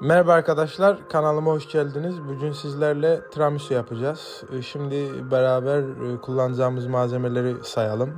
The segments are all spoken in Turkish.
Merhaba arkadaşlar, kanalıma hoş geldiniz. Bugün sizlerle tiramisu yapacağız. Ee, Şimdi beraber e, kullanacağımız malzemeleri sayalım.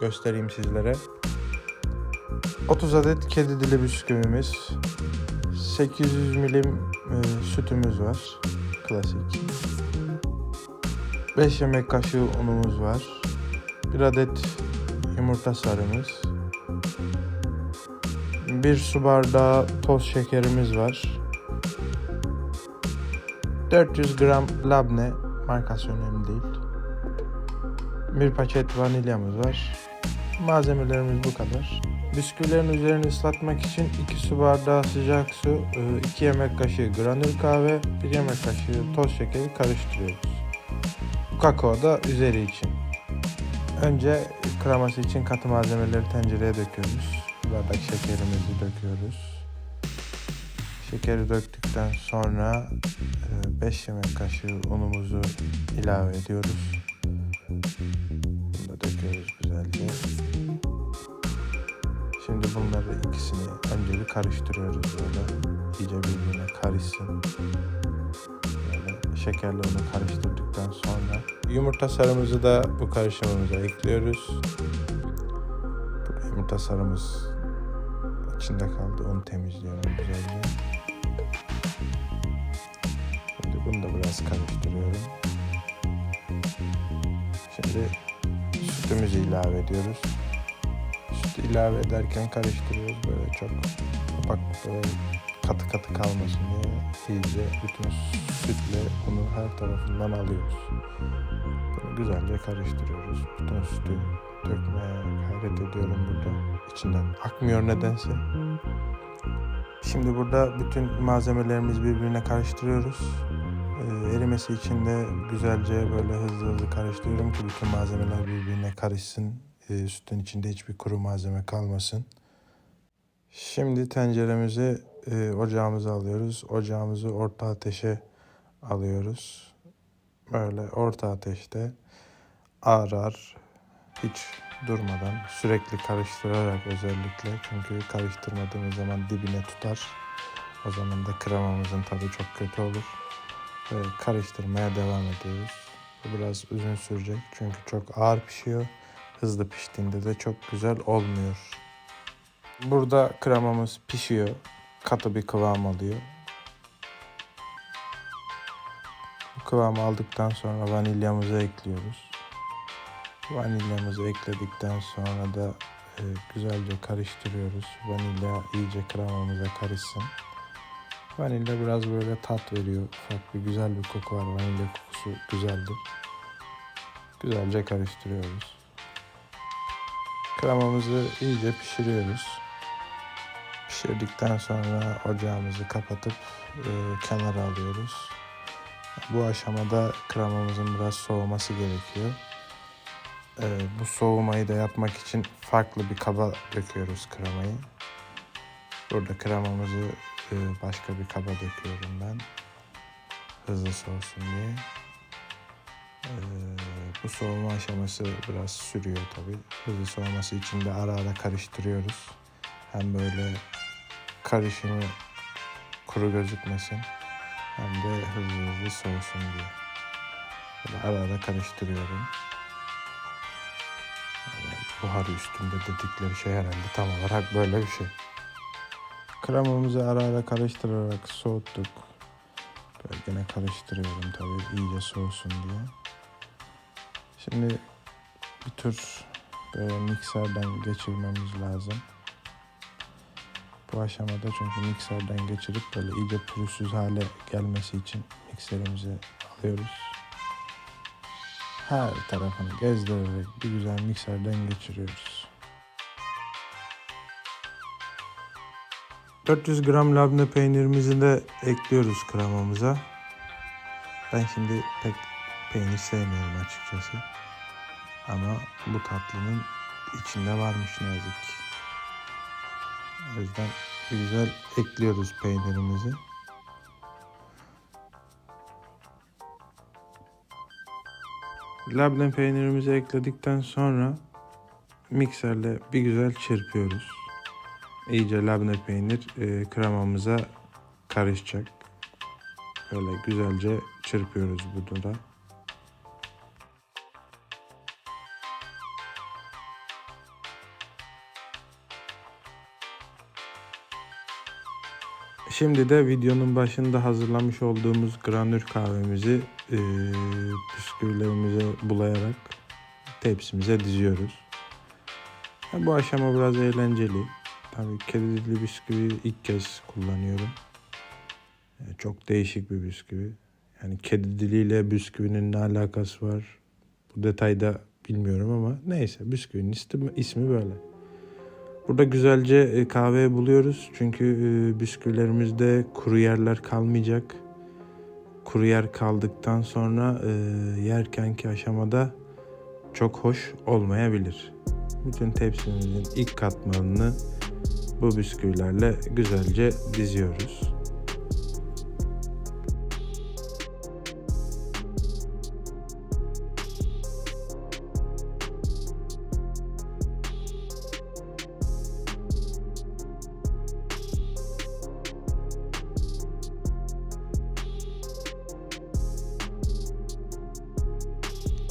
Göstereyim sizlere. 30 adet kedi dili bisküvimiz. 800 milim e, sütümüz var. Klasik. 5 yemek kaşığı unumuz var. 1 adet yumurta sarımız. 1 su bardağı toz şekerimiz var. 400 gram labne, markası önemli değil. Bir paket vanilyamız var. Malzemelerimiz bu kadar. Bisküvilerin üzerini ıslatmak için 2 su bardağı sıcak su, 2 yemek kaşığı granül kahve, 1 yemek kaşığı toz şekeri karıştırıyoruz. Kakao da üzeri için. Önce kreması için katı malzemeleri tencereye döküyoruz. Bardak şekerimizi döküyoruz. Şekeri döktükten sonra 5 yemek kaşığı unumuzu ilave ediyoruz. Bunu da döküyoruz güzelce. Şimdi bunları ikisini önce bir karıştırıyoruz böyle. İyice birbirine karışsın. Böyle şekerle onu karıştırdıktan sonra yumurta sarımızı da bu karışımımıza ekliyoruz. Yumurta sarımız içinde kaldı. Onu temizliyorum güzelce. Şimdi bunu da biraz karıştırıyorum. Şimdi sütümüzü ilave ediyoruz. Sütü ilave ederken karıştırıyoruz böyle çok opak böyle katı katı kalmasın diye iyice bütün sütle bunu her tarafından alıyoruz. Bunu güzelce karıştırıyoruz. Bütün sütü dökmeye gayret ediyorum burada. İçinden akmıyor nedense. Şimdi burada bütün malzemelerimizi birbirine karıştırıyoruz. Ee, erimesi için de güzelce böyle hızlı hızlı karıştırıyorum ki bütün malzemeler birbirine karışsın. Ee, sütün içinde hiçbir kuru malzeme kalmasın. Şimdi tenceremizi e, ocağımıza alıyoruz. Ocağımızı orta ateşe alıyoruz. Böyle orta ateşte ağır ağır hiç durmadan sürekli karıştırarak özellikle çünkü karıştırmadığımız zaman dibine tutar. O zaman da kremamızın tadı çok kötü olur. Ve karıştırmaya devam ediyoruz. Bu biraz uzun sürecek çünkü çok ağır pişiyor. Hızlı piştiğinde de çok güzel olmuyor. Burada kremamız pişiyor. Katı bir kıvam alıyor. Bu kıvamı aldıktan sonra vanilyamızı ekliyoruz. Vanilyamızı ekledikten sonra da e, güzelce karıştırıyoruz. Vanilya iyice kremamıza karışsın. Vanilya biraz böyle tat veriyor. Ufak bir güzel bir koku var. Vanilya kokusu güzeldir. Güzelce karıştırıyoruz. Kremamızı iyice pişiriyoruz. Pişirdikten sonra ocağımızı kapatıp e, kenara alıyoruz. Bu aşamada kremamızın biraz soğuması gerekiyor. Ee, bu soğumayı da yapmak için farklı bir kaba döküyoruz kremayı. Burada kremamızı e, başka bir kaba döküyorum ben. Hızlı soğusun diye. Ee, bu soğuma aşaması biraz sürüyor tabi. Hızlı soğuması için de ara ara karıştırıyoruz. Hem böyle karışımı kuru gözükmesin hem de hızlı hızlı soğusun diye. Böyle ara ara karıştırıyorum buharı üstünde dedikleri şey herhalde tam olarak böyle bir şey. Kremamızı ara ara karıştırarak soğuttuk. Böyle gene karıştırıyorum tabii iyice soğusun diye. Şimdi bir tür böyle mikserden geçirmemiz lazım. Bu aşamada çünkü mikserden geçirip böyle iyice pürüzsüz hale gelmesi için mikserimizi alıyoruz her tarafını gezdirerek bir güzel mikserden geçiriyoruz. 400 gram labne peynirimizi de ekliyoruz kremamıza. Ben şimdi pek peynir sevmiyorum açıkçası. Ama bu tatlının içinde varmış ne yazık ki. O yüzden güzel ekliyoruz peynirimizi. Labne peynirimizi ekledikten sonra mikserle bir güzel çırpıyoruz. İyice labne peynir e, kremamıza karışacak. Böyle güzelce çırpıyoruz bunu da. Şimdi de videonun başında hazırlamış olduğumuz granür kahvemizi e, bulayarak tepsimize diziyoruz. Bu aşama biraz eğlenceli. Tabii kedi dilli bisküvi ilk kez kullanıyorum. E, çok değişik bir bisküvi. Yani kedi diliyle bisküvinin ne alakası var? Bu detayda bilmiyorum ama neyse bisküvinin ismi böyle. Burada güzelce e, kahve buluyoruz. Çünkü e, bisküvilerimizde kuru yerler kalmayacak. Kuru yer kaldıktan sonra e, yerkenki aşamada çok hoş olmayabilir. Bütün tepsimizin ilk katmanını bu bisküvilerle güzelce diziyoruz.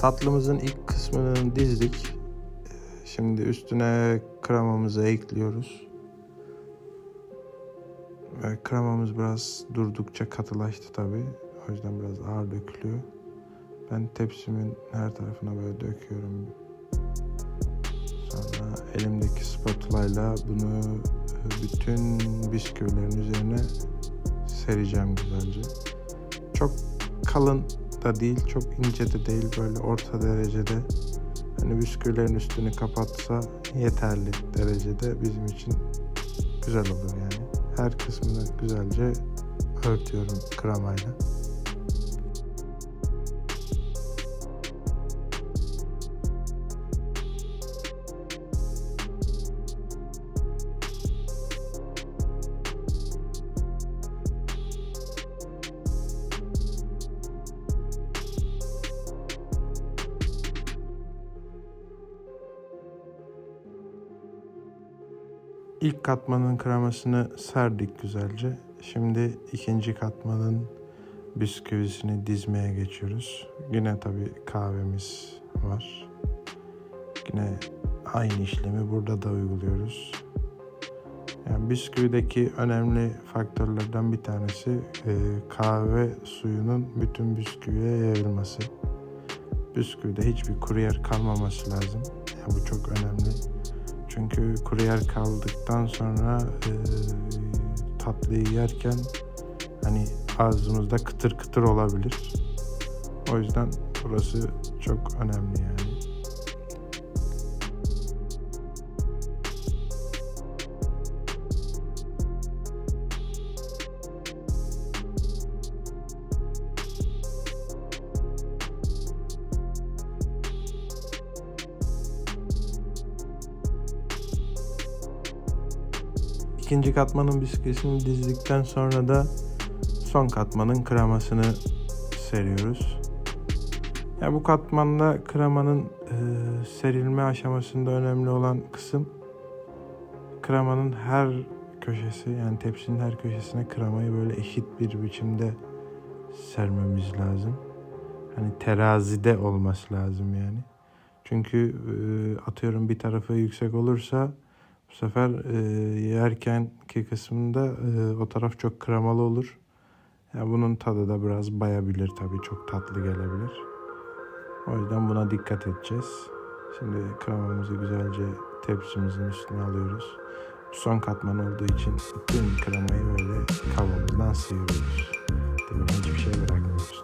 Tatlımızın ilk kısmını dizdik. Şimdi üstüne kremamızı ekliyoruz. Ve kremamız biraz durdukça katılaştı tabi. O yüzden biraz ağır dökülüyor. Ben tepsimin her tarafına böyle döküyorum. Sonra elimdeki spatula ile bunu bütün bisküvilerin üzerine sereceğim güzelce. Çok kalın da değil, çok ince de değil. Böyle orta derecede hani bisküvilerin üstünü kapatsa yeterli derecede bizim için güzel olur yani. Her kısmını güzelce örtüyorum kremayla. İlk katmanın kremasını serdik güzelce. Şimdi ikinci katmanın bisküvisini dizmeye geçiyoruz. Yine tabi kahvemiz var. Yine aynı işlemi burada da uyguluyoruz. Yani bisküvideki önemli faktörlerden bir tanesi e, kahve suyunun bütün bisküviye yayılması. Bisküvide hiçbir kuru yer kalmaması lazım. Yani bu çok önemli. Çünkü kuru yer kaldıktan sonra e, tatlıyı yerken hani ağzımızda kıtır kıtır olabilir. O yüzden burası çok önemli yani. İkinci katmanın bisküvisini dizdikten sonra da son katmanın kremasını seriyoruz. Ya bu katmanda kremanın e, serilme aşamasında önemli olan kısım kremanın her köşesi yani tepsinin her köşesine kremayı böyle eşit bir biçimde sermemiz lazım. Hani terazide olması lazım yani. Çünkü e, atıyorum bir tarafı yüksek olursa bu sefer e, yerkenki kısmında e, o taraf çok kremalı olur. Yani bunun tadı da biraz bayabilir tabii çok tatlı gelebilir. O yüzden buna dikkat edeceğiz. Şimdi kremamızı güzelce tepsimizin üstüne alıyoruz. Son katman olduğu için bütün kremayı böyle kabımızdan sıyırıyoruz. Dibine hiçbir şey bırakmıyoruz.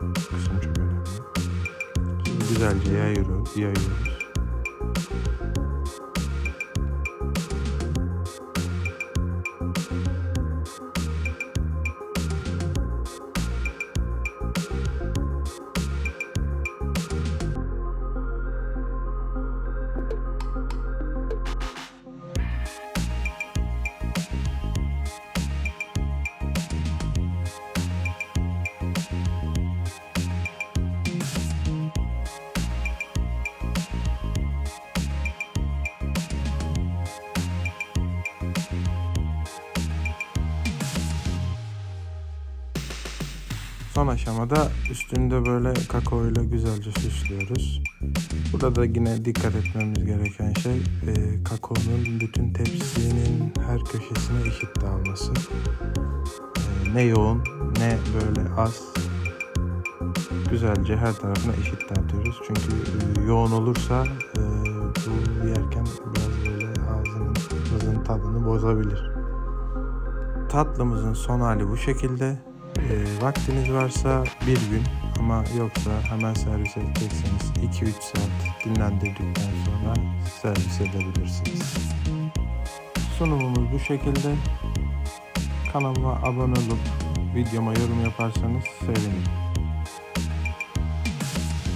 Bu kısım çok önemli. Şimdi güzelce yayıyoruz. yayıyoruz. Son aşamada üstünde böyle kakao ile güzelce süslüyoruz. Burada da yine dikkat etmemiz gereken şey e, kakaonun bütün tepsinin her köşesine eşit dağılması. E, ne yoğun ne böyle az. Güzelce her tarafına eşit dağıtıyoruz. Çünkü e, yoğun olursa e, bu yerken biraz böyle ağzınızın tadını bozabilir. Tatlımızın son hali bu şekilde. E, vaktiniz varsa bir gün ama yoksa hemen servis edecekseniz 2-3 saat dinlendirdikten sonra servis edebilirsiniz. Sunumumuz bu şekilde. Kanalıma abone olup videoma yorum yaparsanız sevinirim.